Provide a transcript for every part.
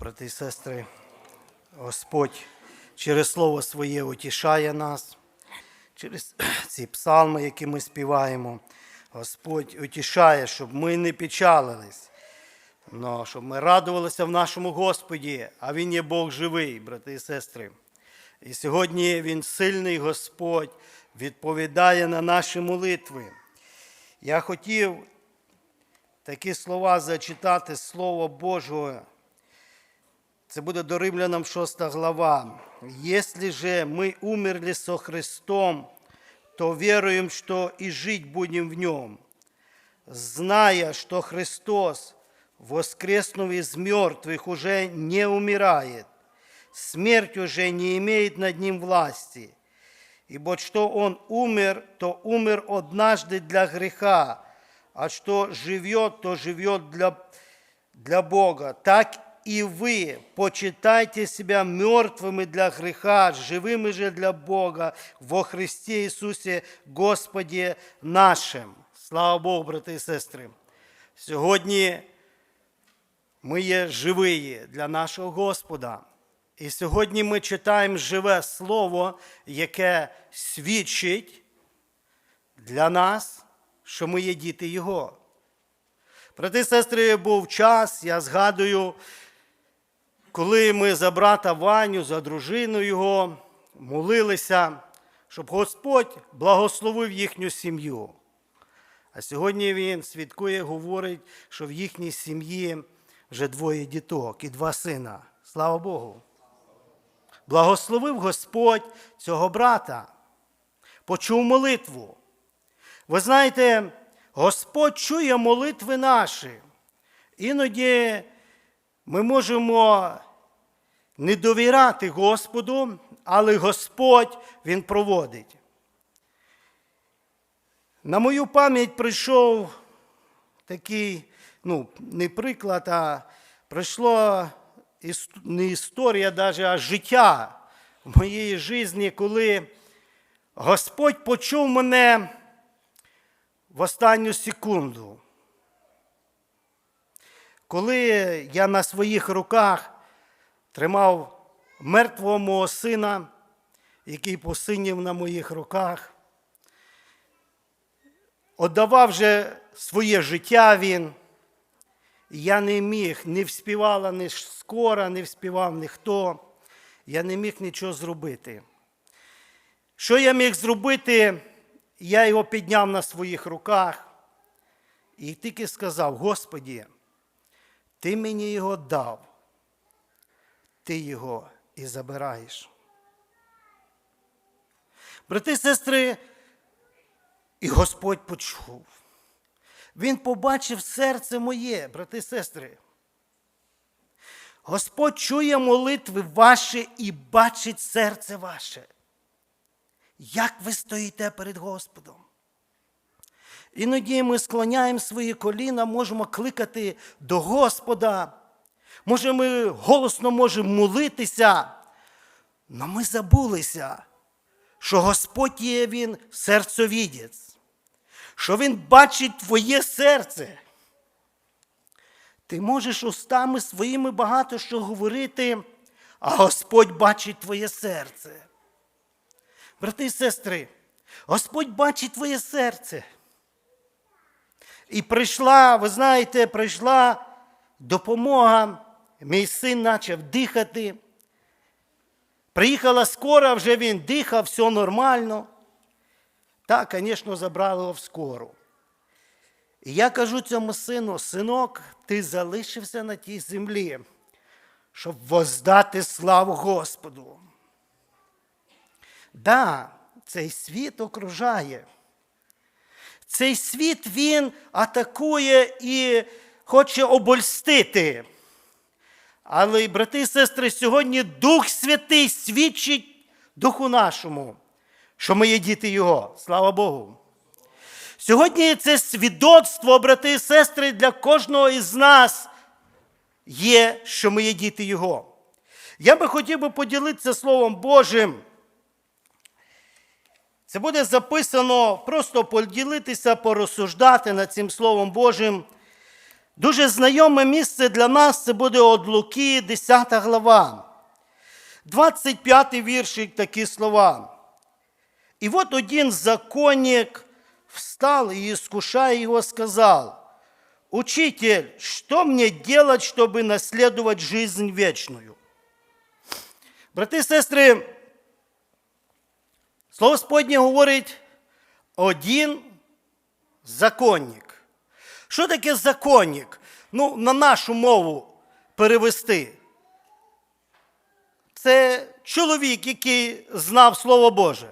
Брати і сестри, Господь через Слово Своє утішає нас, через ці псалми, які ми співаємо. Господь утішає, щоб ми не печалились, но щоб ми радувалися в нашому Господі, а Він є Бог живий, брати і сестри. І сьогодні Він сильний Господь відповідає на наші молитви. Я хотів такі слова зачитати з Слова Божого. Це буде до Римлянам 6 глава. «Если же мы умерли со Христом, то веруем, что и жить будем в Нем, зная, что Христос, воскреснув из мертвых, уже не умирает, смерть уже не имеет над Ним власти. Ибо что Он умер, то умер однажды для греха, а что живет, то живет для, для Бога. Так и вы почитайте себя мертвыми для греха, живыми же для Бога во Христе Ісусі Господі нашим. Слава Богу, брати і сестри. Сьогодні ми є живі для нашого Господа. І сьогодні ми читаємо живе Слово, яке свідчить для нас, що ми є діти Його. Брати і сестри, був час, я згадую, коли ми за брата Ваню, за дружину його молилися, щоб Господь благословив їхню сім'ю. А сьогодні він свідкує, говорить, що в їхній сім'ї вже двоє діток і два сина. Слава Богу. Благословив Господь цього брата, почув молитву. Ви знаєте, Господь чує молитви наші. Іноді ми можемо не довіряти Господу, але Господь Він проводить. На мою пам'ять прийшов такий, ну, не приклад, а прийшло не історія, навіть, а життя в моєї житті, коли Господь почув мене в останню секунду. Коли я на своїх руках тримав мертвого мого сина, який посинів на моїх руках, отдавав вже своє життя він, я не міг, не вспівала ні скоро, не вспівав ніхто, я не міг нічого зробити. Що я міг зробити? Я його підняв на своїх руках і тільки сказав: Господі, ти мені його дав, ти його і забираєш. Брати сестри, і Господь почув. Він побачив серце моє, брати сестри. Господь чує молитви ваші і бачить серце ваше. Як ви стоїте перед Господом? Іноді ми склоняємо свої коліна, можемо кликати до Господа. Може, ми голосно можемо молитися, але ми забулися, що Господь є Він серцевідець, що Він бачить твоє серце. Ти можеш устами своїми багато що говорити, а Господь бачить твоє серце. Брати і сестри, Господь бачить твоє серце. І прийшла, ви знаєте, прийшла допомога. Мій син почав дихати. Приїхала скора, вже він дихав, все нормально. Так, звісно, забрали його в скору. І я кажу цьому сину, синок, ти залишився на тій землі, щоб воздати славу Господу. Да, цей світ окружає. Цей світ він атакує і хоче обольстити. Але, брати і сестри, сьогодні Дух Святий свідчить Духу нашому, що ми є діти Його. Слава Богу. Сьогодні це свідоцтво, брати і сестри, для кожного із нас є, що ми є діти Його. Я би хотів би поділитися Словом Божим. Це буде записано, просто поділитися, порозсуждати над цим Словом Божим. Дуже знайоме місце для нас це буде от Луки, 10 глава. 25 віршик такі слова. И вот один законник встал и, искушая его, сказал, «Учитель, что мне делать, чтобы наследовать жизнь вечную?» Брати і сестри, Слово Господнє говорить один законник. Що таке законник? Ну, на нашу мову перевести. Це чоловік, який знав Слово Боже.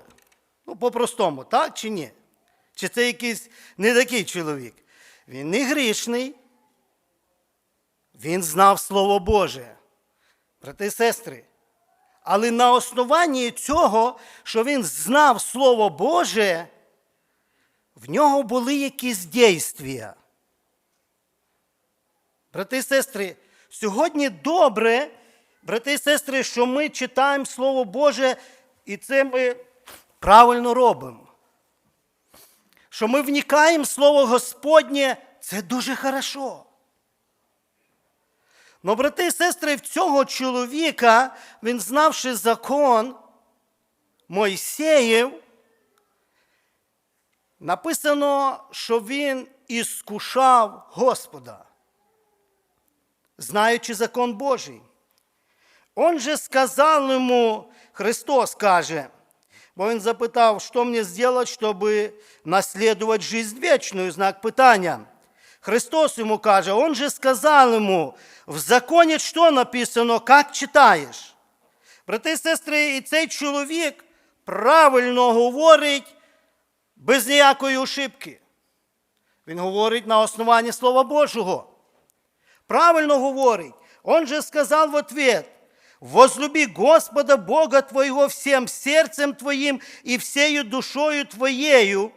Ну, по-простому, так чи ні? Чи це якийсь не такий чоловік? Він не грішний. Він знав Слово Боже. Брати і сестри. Але на основанні цього, що він знав Слово Боже, в нього були якісь дійствія. Брати і сестри, сьогодні добре, брати і сестри, що ми читаємо Слово Боже, і це ми правильно робимо. Що ми вникаємо Слово Господнє, це дуже хорошо. Но, брати і сестри, в цього чоловіка, він знавши закон Мойсеїв, написано, що він іскушав Господа, знаючи закон Божий. Он же сказав йому, Христос каже, бо він запитав, що мені зробити, щоб наслідувати жизнь вічну, знак питання. Христос йому каже, он же сказав йому, в законі що написано, як читаєш? Брати і сестри, і цей чоловік правильно говорить без ніякої ошибки. Він говорить на основанні Слова Божого. Правильно говорить. Он же сказал в ответ, возлюби Господа Бога твоего всем сердцем твоим и всею душою твоею,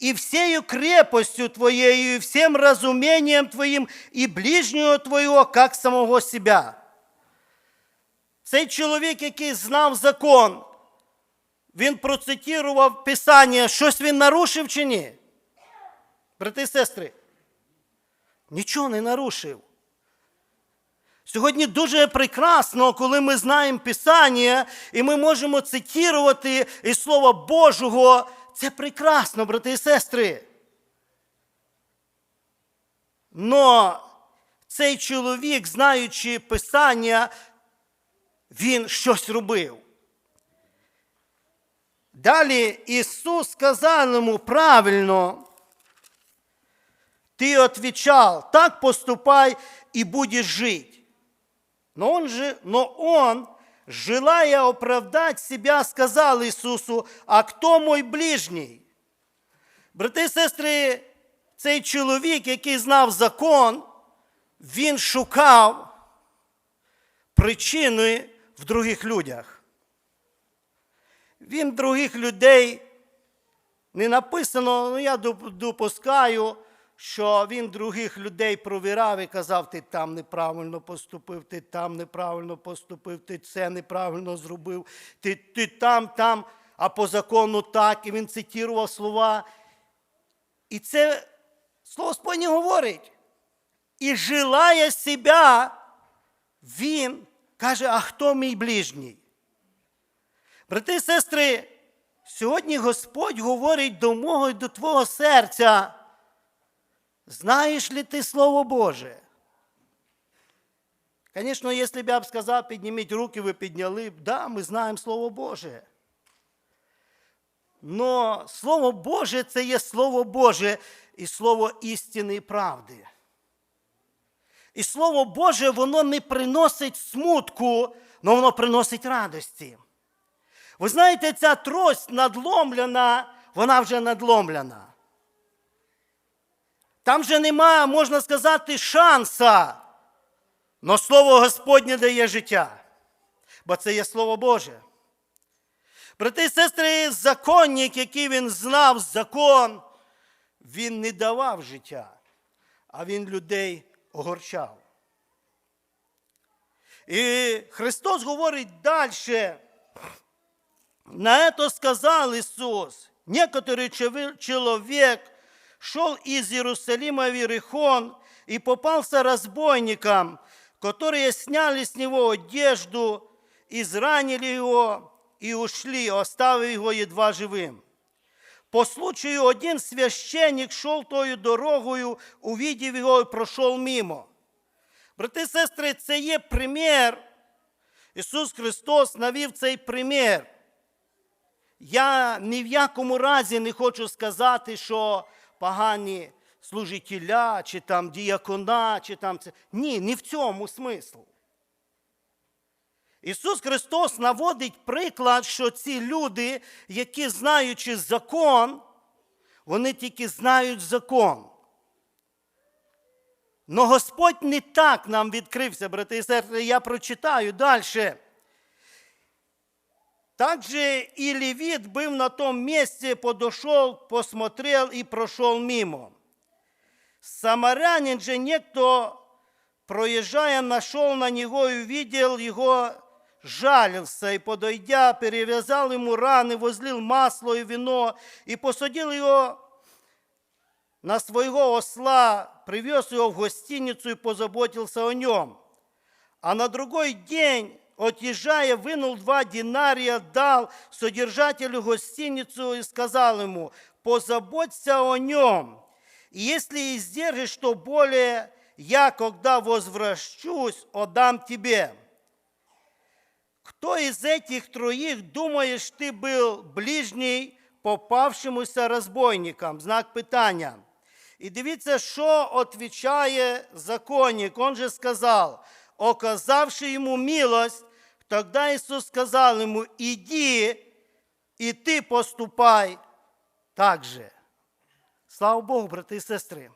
и всею крепостью твоею, и всем разумением твоим, и ближнього твоего, как самого себя. Цей чоловік, який знав закон, він процитував Писання, щось він нарушив чи ні? Брати і сестри, нічого не нарушив. Сьогодні дуже прекрасно, коли ми знаємо Писання, і ми можемо цитувати із Слова Божого. Це прекрасно, брати і сестри. Но цей чоловік, знаючи Писання, він щось робив. Далі Ісус сказав йому правильно, ти отвечал, так поступай и будешь жить. Но он, же, но он, желая оправдать себя, сказал Ісусу, а хто мой ближній? Брати і сестри, цей чоловік, який знав закон, він шукав причини в других людях. Він других людей не написано, ну я допускаю, що він других людей провірав і казав, ти там неправильно поступив, ти там неправильно поступив, ти це неправильно зробив, ти, ти там, там, а по закону так. І він цитував слова. І це слово Господнє говорить. І желає себе, він каже, а хто мій ближній? Брати і сестри, сьогодні Господь говорить до мого і до твого серця. Знаєш ли ти Слово Боже? Звісно, якщо б я б сказав, підніміть руки, ви підняли б, да, ми знаємо Слово Боже. Но Слово Боже це є Слово Боже і Слово істини і правди. І Слово Боже, воно не приносить смутку, але воно приносить радості. Ви знаєте, ця трость надломлена, вона вже надломлена. Там вже нема, можна сказати, шанса. Но Слово Господнє дає життя. Бо це є Слово Боже. Брати і сестри, законник, який він знав закон, він не давав життя, а він людей огорчав. І Христос говорить далі. На это сказал Иисус, некоторый чови- человек шел из Иерусалима в Иерихон и попался разбойникам, которые сняли с него одежду, изранили его и ушли, оставив его едва живым. По случаю один священник шел тою дорогою, увидів його і пройшов мимо. Брати і сестри, це є примір. Ісус Христос навів цей примір. Я ні в якому разі не хочу сказати, що погані служителя, чи там діякона, чи там це. Ні, не в цьому смислу. Ісус Христос наводить приклад, що ці люди, які знаючи закон, вони тільки знають закон. Но Господь не так нам відкрився, брати і сестри, я прочитаю далі. Также и левит, был на том месте, подошел, посмотрел и прошел мимо. Самарянин же некто, проезжая, нашел на него и увидел его, жалился, и, подойдя, перевязал ему раны, возлил масло и вино, и посадил его на своего осла, привез его в гостиницу и позаботился о нем. А на другой день, отъезжая, вынул два динария, дал содержателю гостиницу и сказал ему, позаботься о нем. И если издержишь, что более, я, когда возвращусь, отдам тебе. Кто из этих троих, думаешь, ты был ближний попавшемуся разбойникам? Знак питання. І дивіться, що відповідає законник. Он же сказав, оказавши йому милость, тогда Ісус сказав йому, іди, і ти поступай так же. Слава Богу, брати і сестри.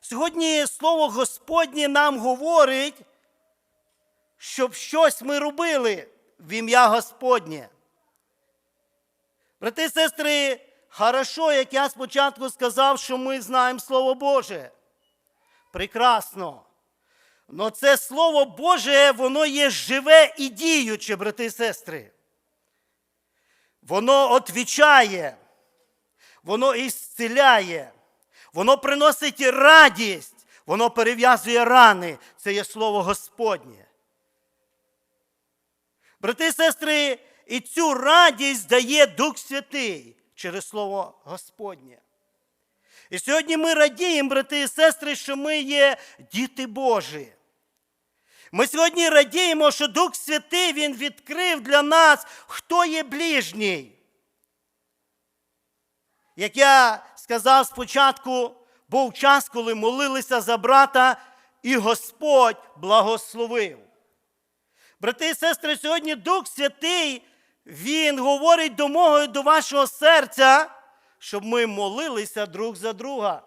Сьогодні Слово Господнє нам говорить, щоб щось ми робили в ім'я Господнє. Брати і сестри, хорошо, як я спочатку сказав, що ми знаємо Слово Боже. Прекрасно. Но це Слово Боже, воно є живе і діюче, брати і сестри. Воно отвічає, воно ісціляє, воно приносить радість, воно перев'язує рани. Це є Слово Господнє. Брати і сестри, і цю радість дає Дух Святий через Слово Господнє. І сьогодні ми радіємо, брати і сестри, що ми є діти Божі. Ми сьогодні радіємо, що Дух Святий Він відкрив для нас, хто є ближній. Як я сказав спочатку, був час, коли молилися за брата, і Господь благословив. Брати і сестри, сьогодні Дух Святий, Він говорить до мого і до вашого серця, щоб ми молилися друг за друга.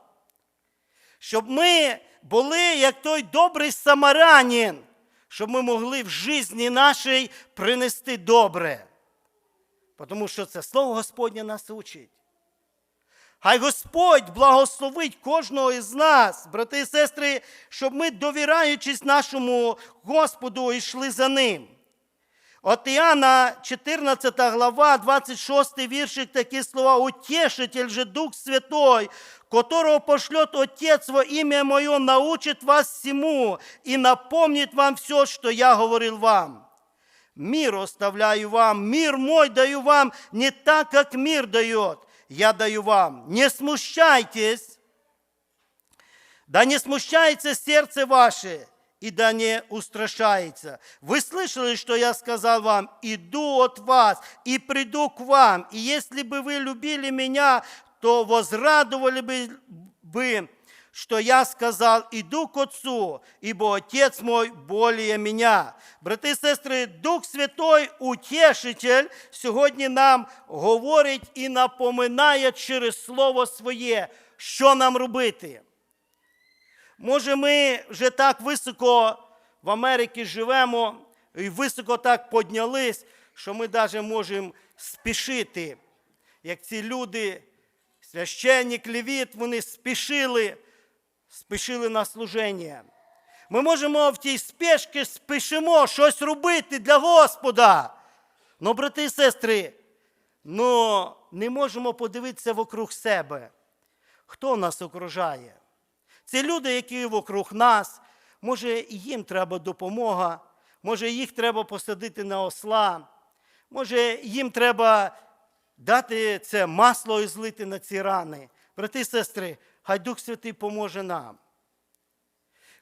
Щоб ми були, як той добрий самарянин, щоб ми могли в житті нашій принести добре. Тому що це Слово Господнє нас учить. Хай Господь благословить кожного із нас, брати і сестри, щоб ми, довіраючись нашому Господу, йшли за ним. От Іоанна, 14 глава, 26 віршик, такі слова. «Утешитель же Дух Святой, которого пошлет Отец во имя Мое, научит вас всему и напомнит вам все, что я говорил вам. Мир оставляю вам, мир мой даю вам, не так, как мир дает, я даю вам. Не смущайтесь, да не смущается сердце ваше, и да не устрашается. Вы слышали, что я сказал вам, иду от вас и приду к вам. И если бы вы любили меня, то возрадовали бы, бы что я сказал, иду к Отцу, ибо Отец мой более меня. Брати і сестри, Дух Святой, утешитель, сьогодні нам говорить і напоминає через Слово Своє, що нам робити. Може, ми вже так високо в Америці живемо і високо так піднялись, що ми навіть можемо спішити, як ці люди, священник, левіт, вони спішили, спішили на служення. Ми можемо в тій спешці спішимо щось робити для Господа. Ну, брати і сестри, ну не можемо подивитися вокруг себе, хто нас окружає. Це люди, які вокруг нас. Може, їм треба допомога, може, їх треба посадити на осла, може, їм треба дати це масло і злити на ці рани. Брати і сестри, хай Дух Святий поможе нам.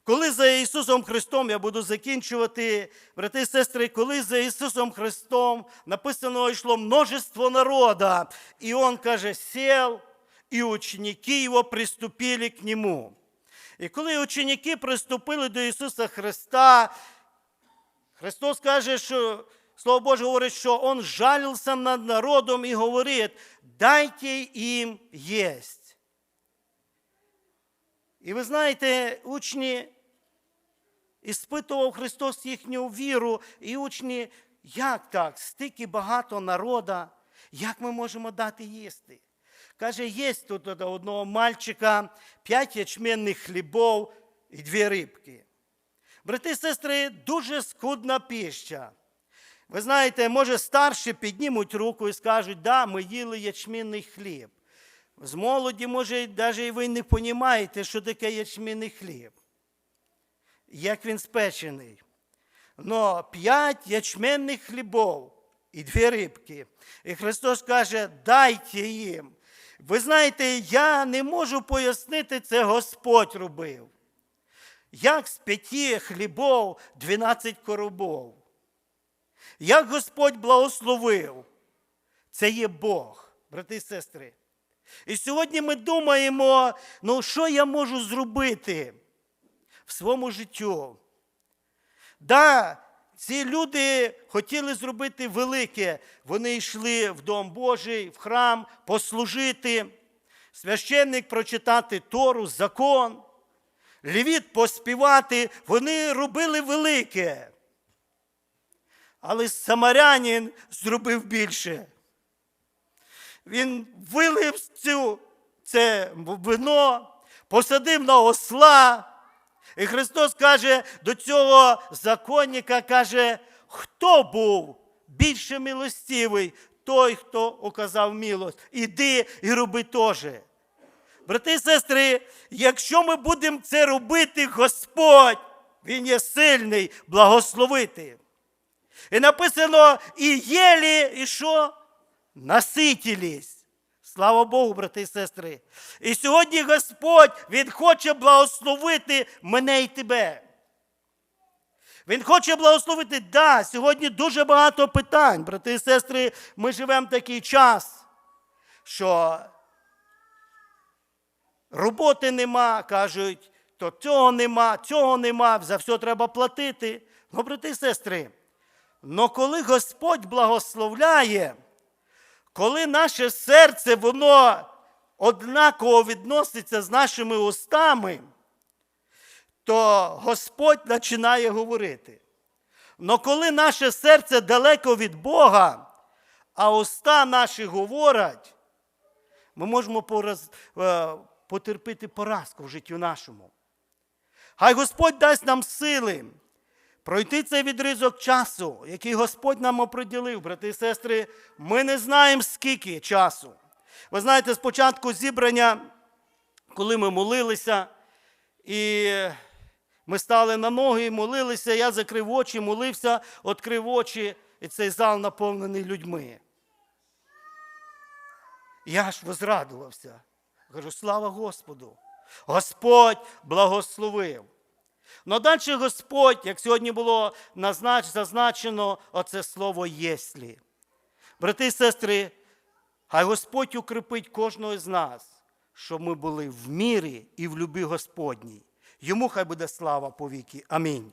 Коли за Ісусом Христом я буду закінчувати, брати і сестри, коли за Ісусом Христом написано йшло множество народа, і Он каже, сел, і ученики Його приступили к Нему. І коли ученики приступили до Ісуса Христа, Христос каже, що Слово Боже говорить, що Он жалився над народом і говорить, дайте їм єсть. І ви знаєте, учні іспитував Христос їхню віру, і учні, як так, стільки багато народа, як ми можемо дати їсти? Каже, є тут одного мальчика п'ять ячменних хлібов і дві рибки. Брати і сестри, дуже скудна піща. Ви знаєте, може старші піднімуть руку і скажуть, да, ми їли ячмінний хліб. З молоді, може, навіть і ви не розумієте, що таке ячмінний хліб як він спечений. Но п'ять ячменних хлібов і дві рибки. І Христос каже, дайте їм. Ви знаєте, я не можу пояснити, це Господь робив. Як з п'яти хлібов 12 коробов. Як Господь благословив, це є Бог, брати і сестри. І сьогодні ми думаємо, ну що я можу зробити? в своєму життю. Да, ці люди хотіли зробити велике. Вони йшли в Дом Божий, в храм, послужити, священник прочитати Тору, закон, левіт поспівати. Вони робили велике. Але самарянин зробив більше. Він вилив цю, це вино, посадив на осла. І Христос каже до цього законника, каже, хто був більше милостивий, той, хто оказав милость. Іди і роби теж. Брати і сестри, якщо ми будемо це робити, Господь, Він є сильний, благословити. І написано, і єлі, і що? Наситілись. Слава Богу, брати і сестри. І сьогодні Господь Він хоче благословити мене і тебе. Він хоче благословити, да, сьогодні дуже багато питань, брати і сестри, ми живемо такий час, що роботи нема, кажуть, то цього нема, цього нема, за все треба платити. Ну, брати і сестри, но коли Господь благословляє, коли наше серце, воно однаково відноситься з нашими устами, то Господь починає говорити. Но коли наше серце далеко від Бога, а уста наші говорять, ми можемо пораз, е, потерпіти поразку в житті нашому. Хай Господь дасть нам сили пройти цей відризок часу, який Господь нам оприділив, брати і сестри, ми не знаємо, скільки часу. Ви знаєте, спочатку зібрання, коли ми молилися, і ми стали на ноги і молилися, я закрив очі, молився, відкрив очі, і цей зал наповнений людьми. Я аж возрадувався. Кажу, слава Господу! Господь благословив. Но далі Господь, як сьогодні було зазначено, оце слово «єслі». Брати і сестри, хай Господь укріпить кожного з нас, щоб ми були в мірі і в любі Господній. Йому хай буде слава повіки. Амінь.